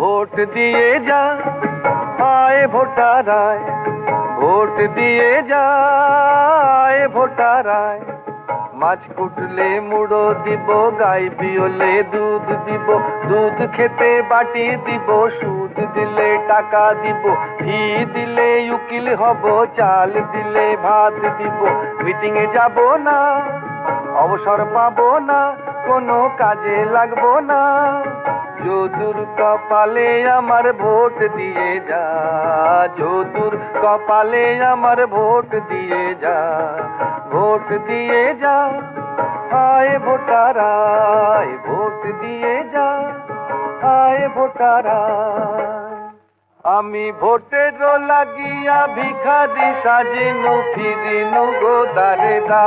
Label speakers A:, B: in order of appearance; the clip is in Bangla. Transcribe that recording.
A: ভোট দিয়ে যা আয় ভোটারায় ভোট দিয়ে যায় ভোটারায় মাছ কুটলে মুড়ো দিব, গাই বিয়লে দুধ দিব, দুধ খেতে বাটি দিব, সুদ দিলে টাকা দিব, ঘি দিলে উকিল হব, চাল দিলে ভাত দিব। মিটিং এ যাব না, অবসর পাবো না, কোনো কাজে লাগবো না। যদুর কপালে আমার ভোট দিয়ে যা, যদুর কপালে আমার ভোট দিয়ে যা, ভোট দিয়ে যা। আয় ভোটারায় ভোট দিয়ে যা, আয় ভোটারায় আমি ভোটের লাগিয়া ভিখারি সাজিনু, ফিরিনু গো দারে